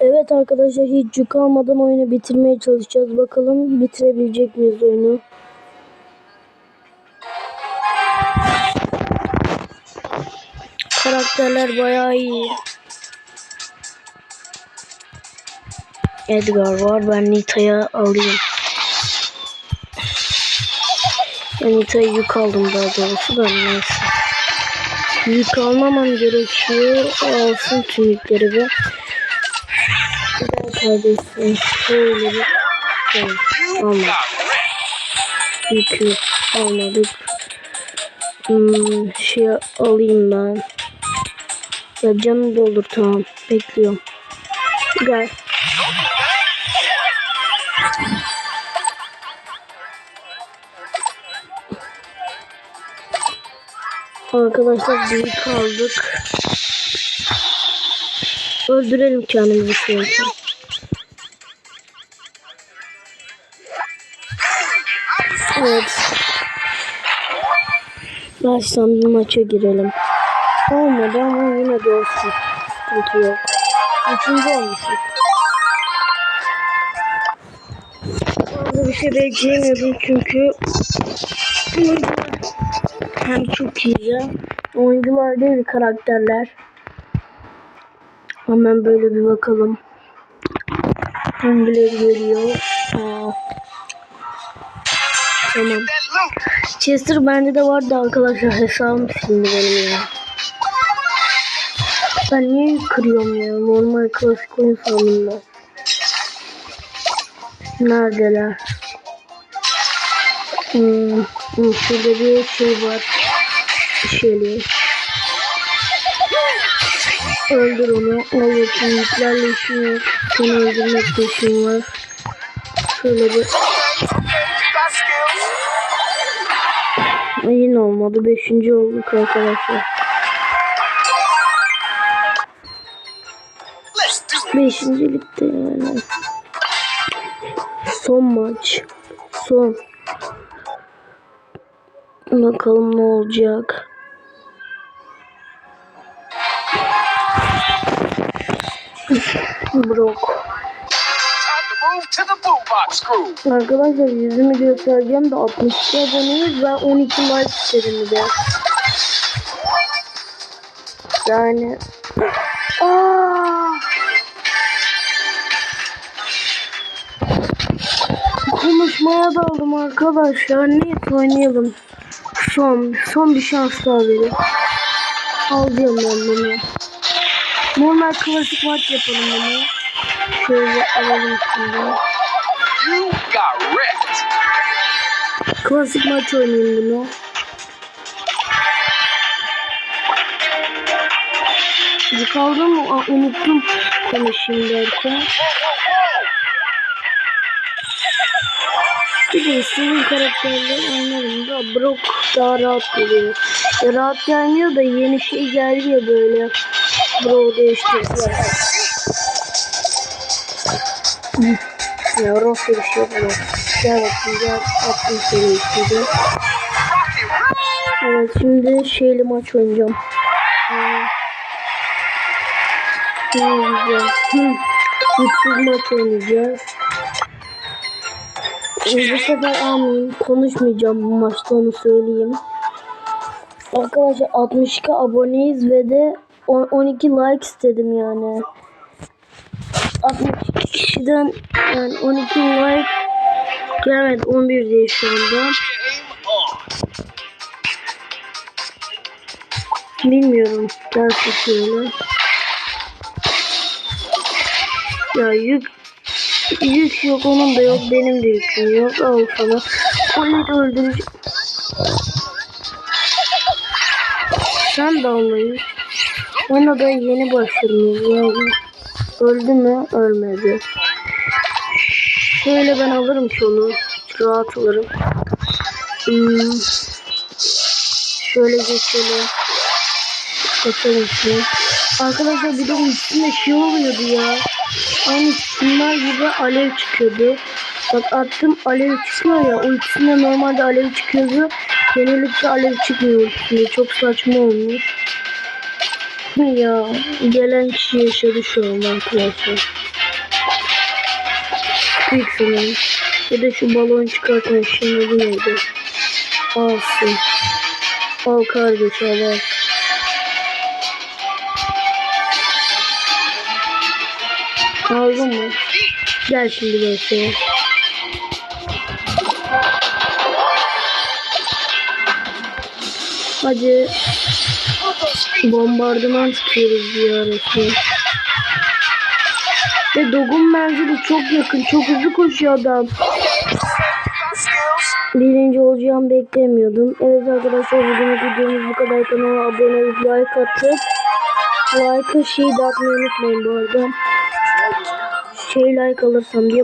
Evet arkadaşlar hiç yük almadan oyunu bitirmeye çalışacağız. Bakalım bitirebilecek miyiz oyunu? Karakterler bayağı iyi. Edgar var. Ben Nita'ya alayım. Ben Nita'ya yük aldım daha doğrusu da neyse. Yük almamam gerekiyor. Alsın tüm yükleri be. Kardeşim. Şöyle bir şey. Almadık. Yükü almadık. Hmm, şey alayım ben. Ya canım doldur tamam. Bekliyorum. Gel. Arkadaşlar büyük kaldık. Öldürelim kendimizi şimdi. Evet. Baştan bir maça girelim. Olmadı ama yine de olsun. Sıkıntı yok. Üçüncü olmuşuz. Fazla bir şey bekleyemiyordum çünkü hem çok iyi ya. Oyuncular değil karakterler. Hemen böyle bir bakalım. Hangileri geliyor? Aa. Tamam. Chester bende de vardı arkadaşlar. Hesabım silindi benim ya. Ben niye kırıyorum ya? Normal klasik oyun sandım ben. Neredeler? Hmm, hmm, şurada bir şey var. Şöyle. Öldür onu. Bakayım. Yüklerle işim yok. Seni öldürmekle işim var. Şöyle bir. Yine olmadı. Beşinci olduk arkadaşlar. Beşincilikte yani. Son maç. Son. Bakalım ne olacak. Brock. Arkadaşlar yüzümü göstereceğim de 62 aboneyiz. Ben 12 like istedim bir de. Yani. Aa! Konuşmaya daldım arkadaşlar. Neyse oynayalım. Son, son bir şans daha verin. Alacağım ben bunu. Normal klasik maç yapalım bunu. Şöyle alalım şimdi. Klasik maç oynayayım bunu. Yıkaldı mı? Aa, unuttum konuşayım derken. Bir de istediğim karakterle oynarım da Brock daha rahat geliyor. Ya rahat gelmiyor da yeni şey geldi böyle. Brock değiştirdiler. Ya Ross bir şey yapıyor. Gel bakayım gel. Attım seni içeri. Evet şimdi şeyli maç oynayacağım. Ne oynayacağım? Güçsüz maç oynayacağız. Ee, bu sefer almayayım. Konuşmayacağım bu maçta onu söyleyeyim. Arkadaşlar 62 aboneyiz ve de on- 12 like istedim yani. 62 kişiden yani 12 like gelmedi 11 diye şu anda. Bilmiyorum. Dersi şöyle. Ya yük yük yok onun da yok benim de yüküm yok. Al sana. Da öldüreceğim. Sen de almayın. Ona da yeni başladım. Yani öldü mü? Ölmedi. Şöyle ben alırım ki onu. Rahat alırım. Hmm. Şöyle geçelim. Bakalım şimdi. Arkadaşlar bir de üstünde şey oluyordu ya. Aynı simler gibi alev çıkıyordu. Bak attım alev çıkıyor ya. O üstünde normalde alev çıkıyordu. Genellikle alev çıkmıyor. Çok saçma olmuş. Ya gelen kişi yaşadı şu an arkadaşlar. Büyük sanırım. Ya da şu balon çıkartan şeyin adı neydi? Alsın. Al kardeş al al. Aldın mı? Gel şimdi böyle. Hadi bombardıman tutuyoruz ya resmen. Ve Dog'un menzili çok yakın. Çok hızlı koşuyor adam. Birinci olacağımı beklemiyordum. Evet arkadaşlar bugünkü videomuz bu kadar. Kanala abone olup like atıp like'ı şey de atmayı unutmayın bu arada. Şey like alırsam diye